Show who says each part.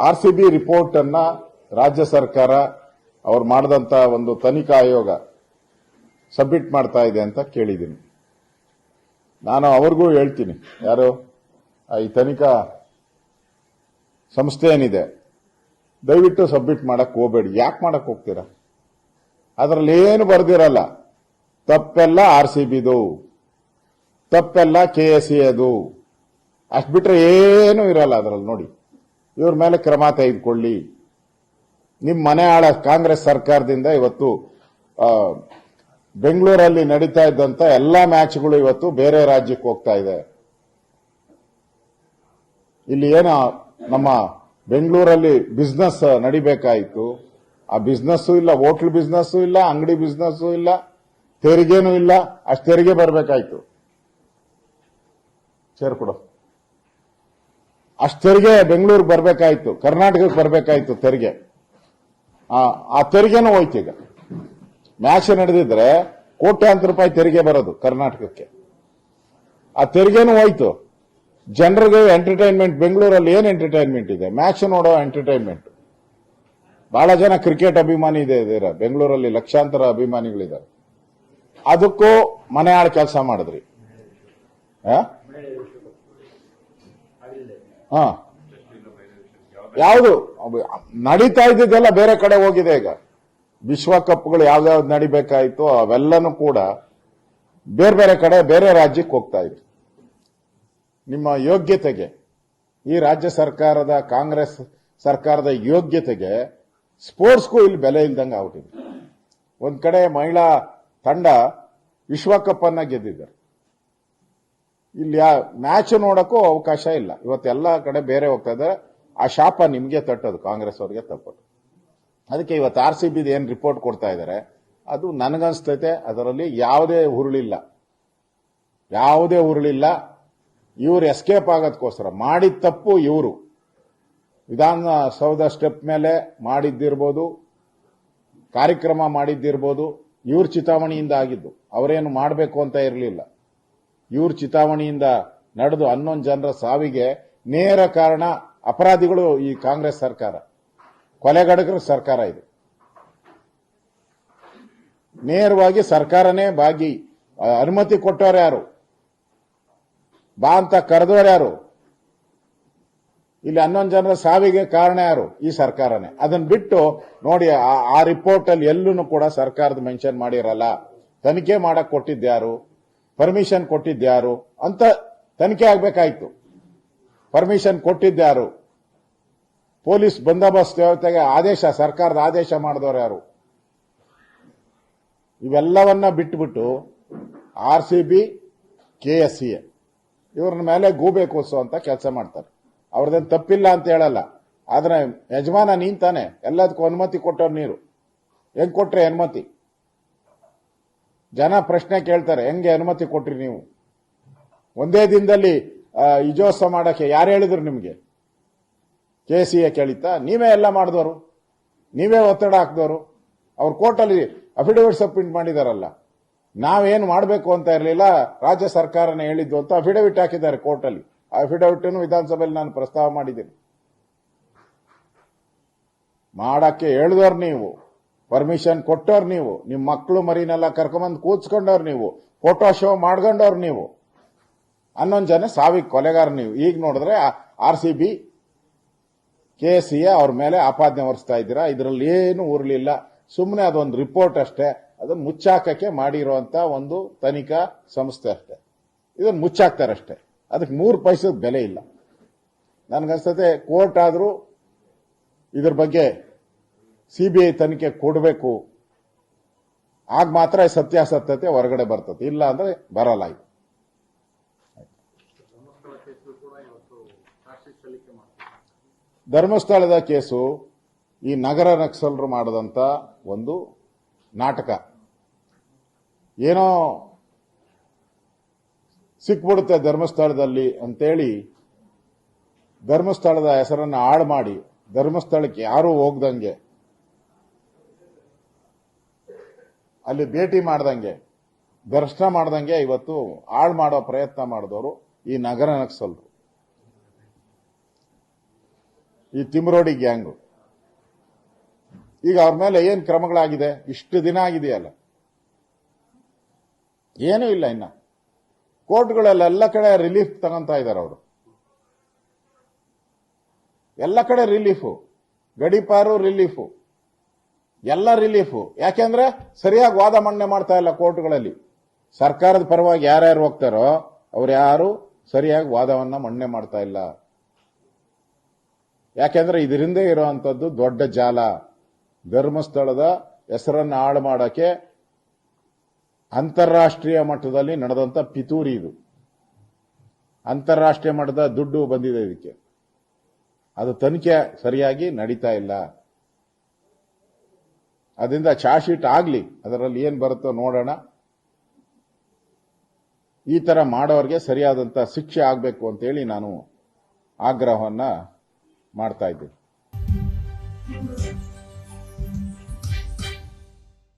Speaker 1: R C B report ಅನ್ನ ರಾಜ್ಯ ಸರ್ಕಾರ ಅವ್ರು ಮಾಡಿದಂತ ಒಂದು ತನಿಖಾ ಆಯೋಗ ಸಬ್ಮಿಟ್ ಮಾಡ್ತಾ ಇದೆ ಅಂತ ಕೇಳಿದ್ದೀನಿ. ನಾನು ಅವ್ರಿಗೂ ಹೇಳ್ತೀನಿ. ಯಾರು? ಈ ತನಿಖಾ ಸಂಸ್ಥೆ ಏನಿದೆ? ದಯವಿಟ್ಟು ಸಬ್ಮಿಟ್ ಮಾಡಕ್ ಹೋಗ್ಬೇಡಿ. ಯಾಕೆ ಮಾಡಕ್ ಹೋಗ್ತೀರಾ? ಅದರಲ್ಲಿ ಏನು ಬರ್ದಿರಲ್ಲ. ತಪ್ಪೆಲ್ಲ ಆರ್ ಸಿ ಬಿದು ತಪ್ಪೆಲ್ಲ ಕೆ ಎಸ್ ಅದು. ಅಷ್ಟು ಬಿಟ್ರೆ ಏನೂ ಇರಲ್ಲ ಅದರಲ್ಲಿ ನೋಡಿ. ಇವ್ರ ಮೇಲೆ ಕ್ರಮ ತೆಗೆದುಕೊಳ್ಳಿ. ನಿಮ್ಮ ಮನೆ ಆಳ ಕಾಂಗ್ರೆಸ್ ಸರ್ಕಾರದಿಂದ ಇವತ್ತು ಬೆಂಗಳೂರಲ್ಲಿ ನಡೀತಾ ಇದ್ದಂತ ಎಲ್ಲಾ ಮ್ಯಾಚ್ಗಳು ಇವತ್ತು ಬೇರೆ ರಾಜ್ಯಕ್ಕೆ ಹೋಗ್ತಾ ಇದೆ. ಇಲ್ಲಿ ಏನ ನಮ್ಮ ಬೆಂಗಳೂರಲ್ಲಿ ಬಿಸ್ನೆಸ್ ನಡಿಬೇಕಾಯಿತು. ಆ ಬಿಸ್ನೆಸ್ಸು ಇಲ್ಲ ಹೋಟ್ಲ್ ಬಿಸ್ನೆಸ್ಸು ಇಲ್ಲ, ಅಂಗಡಿ ಬಿಸ್ನೆಸ್ಸು ಇಲ್ಲ, ತೆರಿಗೆನೂ ಇಲ್ಲ, ಅಷ್ಟು ತೆರಿಗೆ ಬರಬೇಕಾಯ್ತು. ಸೇರ್ಕೊಡು ಅಷ್ಟು ತೆರಿಗೆ ಬೆಂಗಳೂರಿಗೆ ಬರಬೇಕಾಯ್ತು, ಕರ್ನಾಟಕಕ್ಕೆ ಬರಬೇಕಾಯ್ತು ತೆರಿಗೆ. ಆ ತೆರಿಗೆನೂ ಹೋಯ್ತು ಈಗ. ಮ್ಯಾಚ್ ನಡೆದಿದ್ರೆ ಕೋಟ್ಯಾಂತರ ರೂಪಾಯಿ ತೆರಿಗೆ ಬರೋದು ಕರ್ನಾಟಕಕ್ಕೆ. ಆ ತೆರಿಗೆನೂ ಹೋಯ್ತು. ಜನರಿಗೆ ಎಂಟರ್ಟೈನ್ಮೆಂಟ್ ಬೆಂಗಳೂರಲ್ಲಿ ಏನು ಎಂಟರ್ಟೈನ್ಮೆಂಟ್ ಇದೆ? ಮ್ಯಾಚ್ ನೋಡೋ ಎಂಟರ್ಟೈನ್ಮೆಂಟ್ ಬಹಳ ಜನ ಕ್ರಿಕೆಟ್ ಅಭಿಮಾನಿ ಇದೆ ಇದೀರ ಬೆಂಗಳೂರಲ್ಲಿ ಲಕ್ಷಾಂತರ ಅಭಿಮಾನಿಗಳಿದ್ದಾರೆ. ಅದಕ್ಕೂ ಮನೆ ಆಳ್ ಕೆಲಸ ಮಾಡಿದ್ರಿ? ಯಾವುದು? ನಡೀತಾ ಇದ್ದಿದ್ದೆಲ್ಲ ಬೇರೆ ಕಡೆ ಹೋಗಿದೆ ಈಗ. ವಿಶ್ವಕಪ್ಗಳು ಯಾವ್ದಾವ್ದು ನಡಿಬೇಕಾಯ್ತು ಅವೆಲ್ಲನೂ ಕೂಡ ಬೇರೆ ಬೇರೆ ಕಡೆ, ಬೇರೆ ರಾಜ್ಯಕ್ಕೆ ಹೋಗ್ತಾ ಇದೆ ನಿಮ್ಮ ಯೋಗ್ಯತೆಗೆ, ಈ ರಾಜ್ಯ ಸರ್ಕಾರದ, ಕಾಂಗ್ರೆಸ್ ಸರ್ಕಾರದ ಯೋಗ್ಯತೆಗೆ ಸ್ಪೋರ್ಟ್ಸ್ಗೂ ಇಲ್ಲಿ ಬೆಲೆ ಇಲ್ದಂಗೆ ಆಗ್ಬಿಟ್ಟಿದೆ. ಒಂದ್ ಕಡೆ ಮಹಿಳಾ ತಂಡ ವಿಶ್ವಕಪ್ ಅನ್ನ ಗೆದ್ದಿದ್ದಾರೆ. ಇಲ್ಲಿ ಮ್ಯಾಚ್ ನೋಡಕ್ಕೂ ಅವಕಾಶ ಇಲ್ಲ. ಇವತ್ತೆಲ್ಲ ಕಡೆ ಬೇರೆ ಹೋಗ್ತಾ ಇದ್ದಾರೆ. ಆ ಶಾಪ ನಿಮಗೆ ತಟ್ಟೋದು, ಕಾಂಗ್ರೆಸ್ ಅವರಿಗೆ ತಪ್ಪೋದು. ಅದಕ್ಕೆ ಇವತ್ತು ಆರ್ ಸಿ ಬಿದು ಏನು ರಿಪೋರ್ಟ್ ಕೊಡ್ತಾ ಇದ್ದಾರೆ, ಅದು ನನಗನ್ಸ್ತೈತೆ, ಅದರಲ್ಲಿ ಯಾವುದೇ ಹುರುಳಿಲ್ಲ. ಯಾವುದೇ ಹುರುಳಿಲ್ಲ. ಇವ್ರು ಎಸ್ಕೇಪ್ ಆಗೋದಕ್ಕೋಸ್ಕರ ಮಾಡಿದ ತಪ್ಪು ಇವರು. ವಿಧಾನಸೌಧ ಸ್ಟೆಪ್ ಮೇಲೆ ಮಾಡಿದ್ದಿರ್ಬೋದು, ಕಾರ್ಯಕ್ರಮ ಮಾಡಿದ್ದಿರ್ಬೋದು, ಇವ್ರ ಚಿತಾವಣೆಯಿಂದ ಆಗಿದ್ದು, ಅವರೇನು ಮಾಡಬೇಕು ಅಂತ ಇರಲಿಲ್ಲ. ಇವ್ರ ಚಿತಾವಣೆಯಿಂದ ನಡೆದು ಹನ್ನೊಂದು ಜನರ ಸಾವಿಗೆ ನೇರ ಕಾರಣ ಅಪರಾಧಿಗಳು ಈ ಕಾಂಗ್ರೆಸ್ ಸರ್ಕಾರ. ಕೊಲೆಗಡಕರ ಸರ್ಕಾರ ಇದು. ನೇರವಾಗಿ ಸರ್ಕಾರನೇ ಭಾಗಿ ಅನುಮತಿ ಕೊಟ್ಟವ್ರು ಯಾರು? ಬಾ ಅಂತ ಕರೆದವ್ರು ಯಾರು? ಇಲ್ಲಿ ಹನ್ನೊಂದು ಜನರ ಸಾವಿಗೆ ಕಾರಣ ಯಾರು? ಈ ಸರ್ಕಾರನೇ. ಅದನ್ನ ಬಿಟ್ಟು ನೋಡಿ, ಆ- ರಿಪೋರ್ಟ್ ಅಲ್ಲಿ ಎಲ್ಲೂ ಕೂಡ ಸರ್ಕಾರದ ಮೆನ್ಷನ್ ಮಾಡಿರಲ್ಲ. ತನಿಖೆ ಮಾಡಕ್ ಕೊಟ್ಟಿದ್ಯಾರು ಪರ್ಮಿಷನ್ ಕೊಟ್ಟಿದ್ಯಾರು ಅಂತ ತನಿಖೆ ಆಗಬೇಕಾಯಿತು. ಪರ್ಮಿಷನ್ ಕೊಟ್ಟಿದ್ಯಾರು ಪೊಲೀಸ್ ಬಂದೋಬಸ್ತ್ ವ್ಯವಸ್ಥೆಗೆ ಆದೇಶ, ಸರ್ಕಾರದ ಆದೇಶ ಮಾಡಿದವರು ಯಾರು? ಇವೆಲ್ಲವನ್ನ ಬಿಟ್ಟುಬಿಟ್ಟು R C B, K S C A. ಇವ್ರ ಮೇಲೆ ಗೂಬೆ ಅಂತ ಕೆಲಸ ಮಾಡ್ತಾರೆ. ಅವ್ರದ್ದೇನು ತಪ್ಪಿಲ್ಲ ಅಂತ ಹೇಳಲ್ಲ. ಆದ್ರೆ ಯಜಮಾನ ನೀನ್ ತಾನೆ. ಎಲ್ಲದಕ್ಕೂ ಅನುಮತಿ ಕೊಟ್ಟವ್ರು ನೀರು ಹೆಂಗ್ ಕೊಟ್ರೆ ಅನುಮತಿ? ಜನ ಪ್ರಶ್ನೆ ಕೇಳ್ತಾರೆ, ಹೆಂಗೆ ಅನುಮತಿ ಕೊಟ್ರಿ ನೀವು? ಒಂದೇ ದಿನದಲ್ಲಿ ಇಜೋತ್ಸವ ಮಾಡಕ್ಕೆ ಯಾರು ಹೇಳಿದ್ರು ನಿಮಗೆ? ಕೆ ಸಿ ಎ ಕೇಳಿತ್ತಾ, ನೀವೇ ಎಲ್ಲ ಮಾಡಿದವರು, ನೀವೇ ಒತ್ತಡ ಹಾಕಿದವರು, ಅವ್ರು ಕೋರ್ಟಲ್ಲಿ ಅಫಿಡವಿಟ್ ಸಬ್ಮಿಟ್ ಮಾಡಿದಾರಲ್ಲ, ನಾವೇನು ಮಾಡಬೇಕು ಅಂತ ಇರಲಿಲ್ಲ, ರಾಜ್ಯ ಸರ್ಕಾರನೇ ಹೇಳಿದ್ದು ಅಂತ ಅಫಿಡವಿಟ್ ಹಾಕಿದ್ದಾರೆ ಕೋರ್ಟಲ್ಲಿ. ಆ ಅಫಿಡವಿಟ್ ವಿಧಾನಸಭೆಯಲ್ಲಿ ನಾನು ಪ್ರಸ್ತಾವ ಮಾಡಿದ್ದೀನಿ. ಮಾಡಕ್ಕೆ ಹೇಳಿದವ್ರು ನೀವು. ಪರ್ಮಿಷನ್ ಕೊಟ್ಟವ್ರು ನೀವು. ನಿಮ್ಮ ಮಕ್ಕಳು ಮರಿನೆಲ್ಲ ಕರ್ಕೊಂಬಂದು ಕೂತ್ಕೊಂಡವ್ರು ನೀವು. ಫೋಟೋ ಶೋ ಮಾಡ್ಕೊಂಡವ್ರು ನೀವು. ಹನ್ನೊಂದು ಜನ ಸಾವಿಗೆ ಕೊಲೆಗಾರ ನೀವು. ಈಗ ನೋಡಿದ್ರೆ R C B K C A ಅವ್ರ ಮೇಲೆ ಆಪಾದನೆ ಹೊರಿಸ್ತಾ ಇದ್ದೀರಾ. ಇದರಲ್ಲಿ ಏನು ಉರ್ಲಿಲ್ಲ. ಸುಮ್ಮನೆ ಅದೊಂದು ರಿಪೋರ್ಟ್ ಅಷ್ಟೇ. ಅದನ್ನು ಮುಚ್ಚಾಕಕ್ಕೆ ಮಾಡಿರುವಂತ ಒಂದು ತನಿಖಾ ಸಂಸ್ಥೆ ಅಷ್ಟೇ. ಇದನ್ನು ಮುಚ್ಚಾಕ್ತಾರಷ್ಟೇ ಅದಕ್ಕೆ ಮೂರು ಪೈಸದ ಬೆಲೆ ಇಲ್ಲ. ನನ್ಗನ್ಸ್ತತೆ ಕೋರ್ಟ್ ಆದರೂ ಇದ್ರ ಬಗ್ಗೆ ಸಿಬಿಐ ತನಿಖೆ ಕೊಡಬೇಕು, ಆಗ ಮಾತ್ರ ಸತ್ಯಾಸತ್ಯತೆ ಹೊರಗಡೆ ಬರ್ತದೆ. ಇಲ್ಲ ಅಂದ್ರೆ ಬರಲ್ಲ ಇದು. ಧರ್ಮಸ್ಥಳದ ಕೇಸು, ಈ ನಗರ ನಕ್ಸಲರು ಮಾಡದಂತ ಒಂದು ನಾಟಕ. ಏನೋ ಸಿಕ್ಬಿಡುತ್ತೆ ಧರ್ಮಸ್ಥಳದಲ್ಲಿ ಅಂತೇಳಿ ಧರ್ಮಸ್ಥಳದ ಹೆಸರನ್ನ ಹಾಳು ಮಾಡಿ, ಧರ್ಮಸ್ಥಳಕ್ಕೆ ಯಾರೂ ಹೋಗ್ದಂಗೆ ಅಲ್ಲಿ ಭೇಟಿ ಮಾಡ್ದಂಗೆ, ದರ್ಶನ ಮಾಡ್ದಂಗೆ ಇವತ್ತು ಹಾಳು ಮಾಡೋ ಪ್ರಯತ್ನ ಮಾಡಿದವರು ಈ ನಗರ ನಕ್ಸಲ್ರು. ಈ ತಿಮ್ರೋಡಿ ಗ್ಯಾಂಗು. ಈಗ ಅವ್ರ ಮೇಲೆ ಏನ್ ಕ್ರಮಗಳಾಗಿದೆ? ಇಷ್ಟು ದಿನ ಆಗಿದೆಯಲ್ಲ. ಏನೂ ಇಲ್ಲ ಇನ್ನ. ಕೋರ್ಟ್ಗಳಲ್ಲೆಲ್ಲ ಕಡೆ ರಿಲೀಫ್ ತಗೊಂತ ಇದ್ದಾರೆ ಅವರು. ಎಲ್ಲ ಕಡೆ ರಿಲೀಫು. ಗಡಿಪಾರು ರಿಲೀಫು. ಎಲ್ಲ ರಿಲೀಫು ಯಾಕೆಂದ್ರೆ ಸರಿಯಾಗಿ ವಾದ ಮಂಡನೆ ಮಾಡ್ತಾ ಇಲ್ಲ ಕೋರ್ಟ್ಗಳಲ್ಲಿ. ಸರ್ಕಾರದ ಪರವಾಗಿ ಯಾರ್ಯಾರು ಹೋಗ್ತಾರೋ ಅವ್ರು ಯಾರು ಸರಿಯಾಗಿ ವಾದವನ್ನ ಮಂಡನೆ ಮಾಡ್ತಾ ಇಲ್ಲ. ಯಾಕೆಂದ್ರೆ ಇದರಿಂದ ಇರುವಂತದ್ದು ದೊಡ್ಡ ಜಾಲ. ಧರ್ಮಸ್ಥಳದ ಹೆಸರನ್ನು ಹಾಳು ಮಾಡಕ್ಕೆ ಅಂತಾರಾಷ್ಟ್ರೀಯ ಮಟ್ಟದಲ್ಲಿ ನಡೆದಂತ ಪಿತೂರಿ ಇದು. ಅಂತಾರಾಷ್ಟ್ರೀಯ ಮಟ್ಟದ ದುಡ್ಡು ಬಂದಿದೆ ಇದಕ್ಕೆ. ಅದು ತನಿಖೆ ಸರಿಯಾಗಿ ನಡೀತಾ ಇಲ್ಲ. ಅದರಿಂದ ಚಾರ್ಜ್ ಶೀಟ್ ಆಗಲಿ, ಅದರಲ್ಲಿ ಏನು ಬರುತ್ತೋ ನೋಡೋಣ. ಈ ತರ ಮಾಡೋರಿಗೆ ಸರಿಯಾದಂತ ಶಿಕ್ಷೆ ಆಗಬೇಕು ಅಂತೇಳಿ ನಾನು ಆಗ್ರಹವನ್ನ ಮಾಡ್ತಾ ಇದ್ದೀನಿ.